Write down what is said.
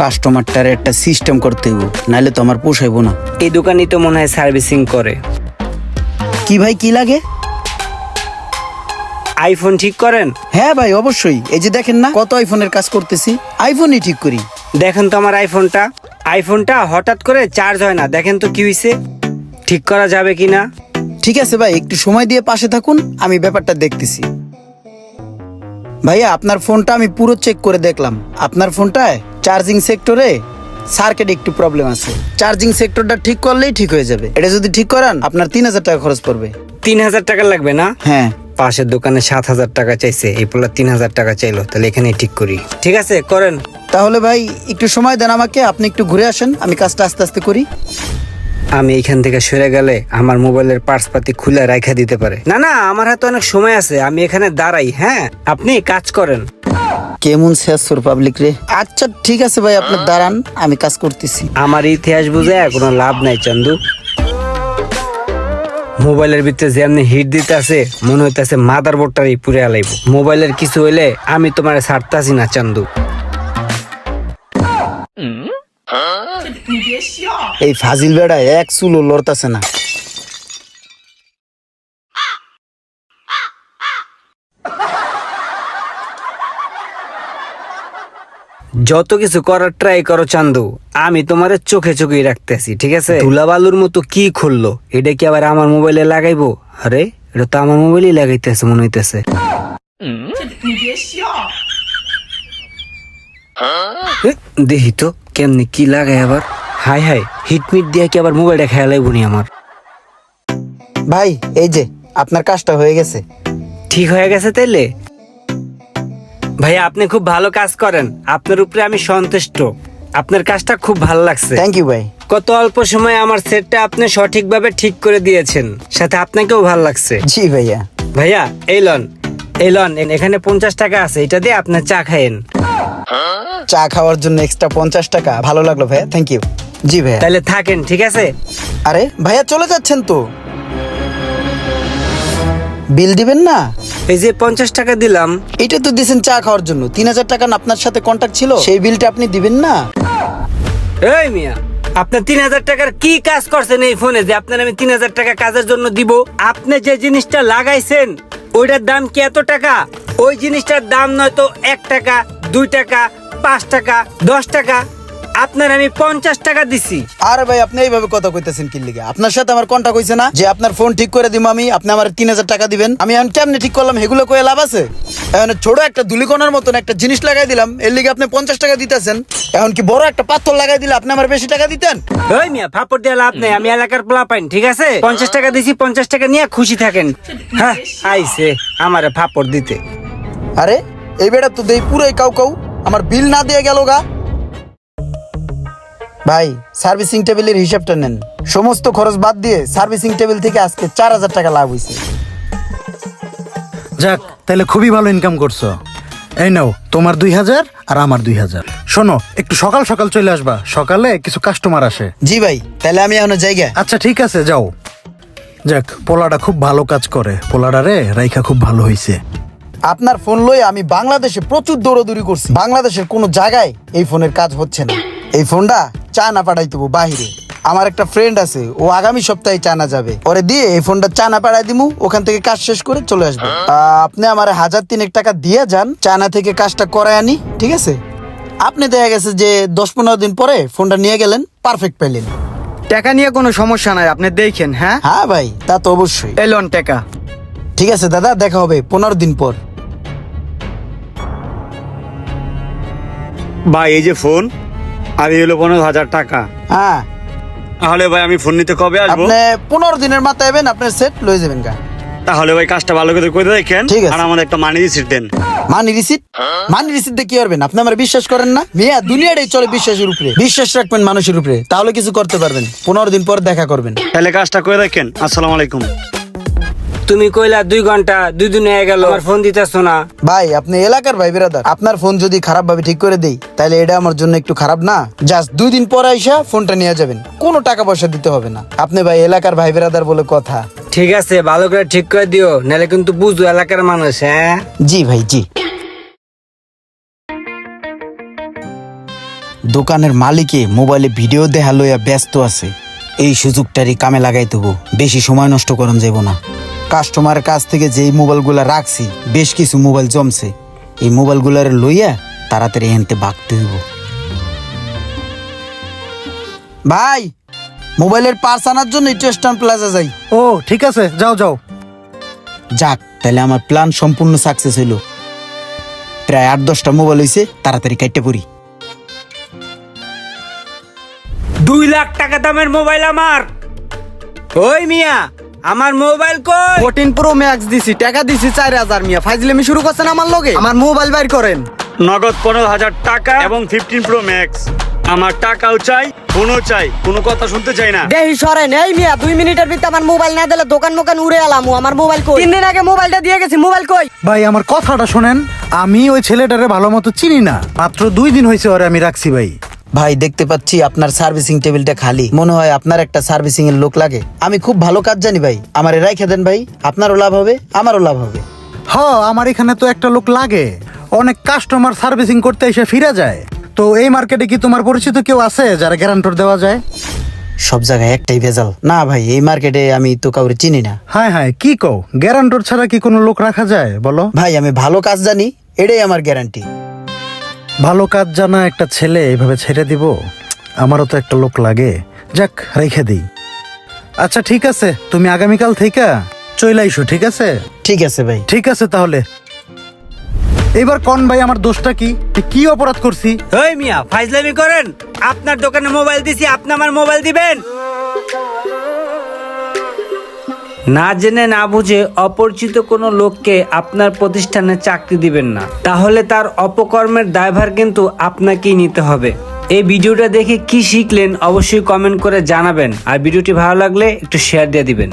কাস্টমারটার একটা সিস্টেম করতে হইব নাহলে তো আমার পোষাইবো না। এই দোকানই তো মনে হয় সার্ভিসিং করে। কি ভাই কি লাগে? আইফোন ঠিক করেন? হ্যাঁ ভাই অবশ্যই। এই যে দেখেন না কত আইফোনের কাজ করতেছি। আইফোনই ঠিক করি। দেখেন তো আমার আইফোনটা আইফোনটা হঠাৎ করে চার্জ হয় না। দেখেন তো কি হয়েছে ঠিক করা যাবে কি না? ঠিক আছে ভাই একটু সময় দিয়ে পাশে থাকুন আমি ব্যাপারটা দেখতেছি। ভাইয়া আপনার ফোনটা আমি পুরো চেক করে দেখলাম। আপনার ফোনটায় চার্জিং সেক্টরে সার্কিট একটু প্রবলেম আছে। চার্জিং সেক্টরটা ঠিক করলেই ঠিক হয়ে যাবে। এটা যদি ঠিক করান আপনার তিন হাজার টাকা খরচ পড়বে। তিন হাজার টাকা লাগবে না? হ্যাঁ। পাশের দোকানে সাত হাজার টাকা চাইছে এই পোলা তিন হাজার টাকা চাইলো তাহলে এখানেই ঠিক করি। ঠিক আছে করেন। তাহলে ভাই একটু সময় দেন আমাকে আপনি একটু ঘুরে আসেন আমি কাজটা আস্তে আস্তে করি। আমি এখান থেকে সরে গেলে আমার মোবাইলের পার্স পাতি খুলে রাখা দিতে পারে। না না আমার হাতে অনেক সময় আছে আমি এখানে দাঁড়াই হ্যাঁ? আপনি কাজ করেন। কেমন শেষ পাবলিক রে? আচ্ছা ঠিক আছে ভাই আপনি দাঁড়ান আমি কাজ করতেছি। আমার ইতিহাস বুঝে কোনো লাভ নাই চন্দু। মোবাইলের ভিতরে যেমনি হিট দিতে আছে মনে হইতেছে মাদার বোর্ডটারই পুরে আলাইব। মোবাইলের কিছু হইলে আমি তোমার ছাড়তাছি না চান্দু। এই ফাজিল বেড়া এক চুলো লড়তাছে না। যত কিছু করার ট্রাই করো চান্দু আমি তোমার চোখে চোখেই রাখতেছি ঠিক আছে? ধুলাবালুর মতো কি খুললো? এটা কি আবার আমার মোবাইলে লাগাইবো? আরে এটা তো আমার মোবাইলেই লাগাইতেছে মনে হইতেছে। দেখি তো কেমনি কি লাগাই আবার? হাই হাই হিটমিট দিয়ে কি আবার মোবাইলটা খেয়াল নি আমার? ভাই এই যে আপনার কাজটা হয়ে গেছে। ঠিক হয়ে গেছে তাইলে? ভাইয়া আপনি খুব ভালো কাজ করেন। আপনার উপরে আমি সন্তুষ্ট। আপনার কাজটা খুব ভালো লাগছে। থ্যাংক ইউ ভাই। কত অল্প সময়ে আমার সেটটা আপনি সঠিকভাবে ঠিক করে দিয়েছেন। সাথে আপনাকেও ভালো লাগছে। জি ভাইয়া। ভাইয়া এই লন। এই লন এখানে পঞ্চাশ টাকা আছে। এটা দিয়ে আপনার চা খাইয়েন চা খাওয়ার জন্য এক্সট্রা পঞ্চাশ টাকা। ভালো লাগল ভাইয়া। থ্যাংক ইউ জি ভাইয়া। তাহলে থাকেন ঠিক আছে? আরে ভাইয়া চলে যাচ্ছেন তো। বিল দিবেন না? এই যে পঞ্চাশ টাকা দিলাম। এটা তো দিয়েছেন চা খাওয়ার জন্য। তিন হাজার টাকা না আপনার সাথে কন্ট্যাক্ট ছিল সেই বিলটা আপনি দিবেন না? এই মিয়া আপনার তিন হাজার টাকার কি কাজ করছেন এই ফোনে যে আপনার আমি তিন হাজার টাকা কাজের জন্য দিব? আপনি যে জিনিসটা লাগাইছেন ওইটার দাম কি এত টাকা? ওই জিনিসটার দাম নয়তো এক টাকা দুই টাকা পাঁচ টাকা দশ টাকা। আপনার আমি পঞ্চাশ টাকা দিছি। আরে ভাই আপনি এইভাবে কথা কইতেছেন কি লিগে? আপনার সাথে আমার কন্ট্যাক্ট হইছে না যে আপনার ফোন ঠিক করে দিব আমি আপনি আমার তিন হাজার টাকা দিবেন। আমি এখন কেমনে ঠিক করলাম এগুলো কয়ে লাভ আছে? এখন ছোট একটা দুলিকোনার মতন একটা জিনিস লাগাই দিলাম এর লিগে আপনি পঞ্চাশ টাকা দিতেছেন। এখন কি বড় একটা পাথর লাগাই দিলে আপনি আমার বেশি টাকা দিতেন? ওই মিয়া ফাপড় দিয়ে লাভ নেই আমি এলাকার পোলা পাইন ঠিক আছে? পঞ্চাশ টাকা দিছি পঞ্চাশ টাকা নিয়ে খুশি থাকেন। হ্যাঁ আইসে আমারে ফাপড় দিতে। আরে এই বেটা তো দেই পুরোই কাউ কাউ আমার বিল না দিয়ে গেল গা। ভাই সার্ভিসিং টেবিলের হিসাবটা নেন। সমস্ত খরচ বাদ দিয়ে সার্ভিসিং টেবিল থেকে আজকে চার হাজার টাকা লাভ হয়েছে যাক তাহলে খুবই ভালো ইনকাম করছ। এই নাও তোমার দুই হাজার আর আমার দুই হাজার। শোনো একটু সকাল সকাল চলে আসবা। সকালে কিছু কাস্টমার আসে। জি ভাই তাহলে আমি এখন জায়গা। আচ্ছা ঠিক আছে যাও। যাক পোলাটা খুব ভালো কাজ করে। পোলাটা রে রাইখা খুব ভালো হইছে। আপনার ফোন লয়ে আমি বাংলাদেশে প্রচুর দৌড়াদৌড়ি করছি। বাংলাদেশের কোনো জায়গায় এই ফোনের কাজ হচ্ছে না। এই ফোনটা চায়না পাঠাই দেবো বাহিরে। আমার একটা ফ্রেন্ড আছে ও আগামী সপ্তাহে চায়না যাবে। ওরে দিয়ে এই ফোনটা চায়না পাঠাই দিমু ওখান থেকে কাজ শেষ করে চলে আসবে। আপনি আমার হাজার তিনেক টাকা দিয়ে যান চায়না থেকে কাজটা করায় আনি ঠিক আছে? আপনি দেখা গেছে যে দশ পনেরো দিন পরে ফোনটা নিয়ে গেলেন পারফেক্ট পেলেন টাকা নিয়ে কোনো সমস্যা নাই আপনি দেখেন হ্যাঁ? হ্যাঁ ভাই তা তো অবশ্যই। এলন টাকা। ঠিক আছে দাদা দেখা হবে পনেরো দিন পর। ভাই এই যে ফোন আর এই হলো পনেরো হাজার টাকা। হ্যাঁ। তাহলে ভাই আমি ফোন নিতে কবে আসব? আপনি পনেরো দিনের মাথায় এবেন আপনার সেট লয়ে যাবেন গা। তাহলে ভাই কাজটা ভালো করে করে দেখেন আর আমাদের একটা মানি রিসিট দেন। মানি রিসিট মানি রিসিট দিয়ে কি করবেন? আপনি আমার বিশ্বাস করেন না? মিয়া দুনিয়াটাই চলে বিশ্বাসের উপরে। বিশ্বাস রাখবেন মানুষের উপরে। তাহলে কিছু করতে পারবেন। পনেরো দিন পর দেখা করবেন। তাহলে কাজটা করে দেখেন। আসসালামু আলাইকুম। তুমি কইলা দুই ঘণ্টা দুই দিন হয়ে গেল আমার ফোন দিতেছো না। ভাই আপনি এলাকার ভাই বেরাদার। আপনার ফোন যদি খারাপ ভাবে ঠিক করে দেই তাহলে এটা আমার জন্য একটু খারাপ না? জাস্ট দুই দিন পর আইসা ফোনটা নিয়ে যাবেন। কোনো টাকা পয়সা দিতে হবে না। আপনি ভাই এলাকার ভাই বেরাদার বলে কথা। ঠিক আছে ভালো করে ঠিক করে দিও নাহলে কিন্তু বুঝো এলাকার মানুষ হ্যাঁ? জি ভাই জি। দোকানের মালিকে মোবাইলে ভিডিও দেখা লইয়া ব্যস্ত আছে। এই সুযোগটারই কামে লাগাই দেবো। বেশি সময় নষ্ট করন যাব না। কাস্টমারের কাছ থেকে যেই মোবাইলগুলা রাখছি বেশ কিছু মোবাইল জমছে। এই মোবাইলগুলার লইয়া তাড়াতাড়ি হেনতে বাগতে হইব। ভাই মোবাইলের পার্স আনার জন্য স্টেশন প্লাজা যাই। ও ঠিক আছে যাও যাও। যাক তাহলে আমার প্ল্যান সম্পূর্ণ সাকসেস হইল। প্রায় আট দশটা মোবাইল হইছে তাড়াতাড়ি কাটতে পড়ি। দুই লাখ টাকা দামের মোবাইল আমার। ওই মিয়া আমার মোবাইল কই? ফোরটিন প্রো ম্যাক্স দিছি টাকা দিছি চার হাজার মিয়া। ফাইজলেমি শুরু করছেন আমার লগে? আমার মোবাইল বাইর করেন। নগদ পনেরো হাজার টাকা এবং ফিফটিন প্রো ম্যাক্স আমার টাকাও চাই ফোনও চাই কোনো কথা শুনতে চাই না। দেহি সরেন এই মিয়া দুই মিনিটের ভিতরে আমার মোবাইল না দিলে দোকান মোকান উড়ে এলাম। আমার মোবাইল কই? তিন দিন আগে মোবাইলটা দিয়ে গেছি মোবাইল কই? ভাই আমার কথাটা শোনেন আমি ওই ছেলেটারে ভালো মতো চিনি না। মাত্র দুই দিন হয়েছে ওরে আমি রাখছি ভাই। ভাই দেখতে পাচ্ছি আপনার সার্ভিসিং টেবিলটা খালি। মনে হয় আপনার একটা সার্ভিসিং এর লোক লাগে। আমি খুব ভালো কাজ জানি ভাই। আমার রাইখে দেন ভাই। আপনারও লাভ হবে আমারও লাভ হবে। হ আমার এখানে তো একটা লোক লাগে। অনেক কাস্টমার সার্ভিসিং করতে এসে ফিরে যায়। তো এই মার্কেটে কি তোমার পরিচিত কেউ আছে যারা গ্যারান্টর দেওয়া যায়? সব জায়গায় একটাই ভেজাল। না ভাই এই মার্কেটে আমি তো কাউরে চিনি না। হ্যাঁ হ্যাঁ কি কও? গ্যারান্টর ছাড়া কি কোনো লোক রাখা যায় বলো? ভাই আমি ভালো কাজ জানি এটাই আমার গ্যারান্টি ভালো কাজ জানা একটা ছেলে এভাবে ছেড়ে দিব? আমারও তো একটা লোক লাগে। যাক রেখে দিই। আচ্ছা ঠিক আছে। তুমি আগামীকাল থেকে চলে আইসো ঠিক আছে? ঠিক আছে ভাই। ঠিক আছে তাহলে। এবার কোন ভাই আমার দোষটা কি? কি অপরাধ করছি? ওই মিয়া ফাইজলামি করেন। আপনার দোকানে মোবাইল দিছি আপনি আমার মোবাইল দিবেন? না জেনে না বুঝে অপরিচিত কোনো লোককে আপনার প্রতিষ্ঠানে চাকরি দিবেন না। তাহলে তার অপকর্মের দায়ভার কিন্তু আপনাকেই নিতে হবে। এই ভিডিওটা দেখে কি শিখলেন অবশ্যই কমেন্ট করে জানাবেন। আর ভিডিওটি ভালো লাগলে একটু শেয়ার দিয়ে দিবেন।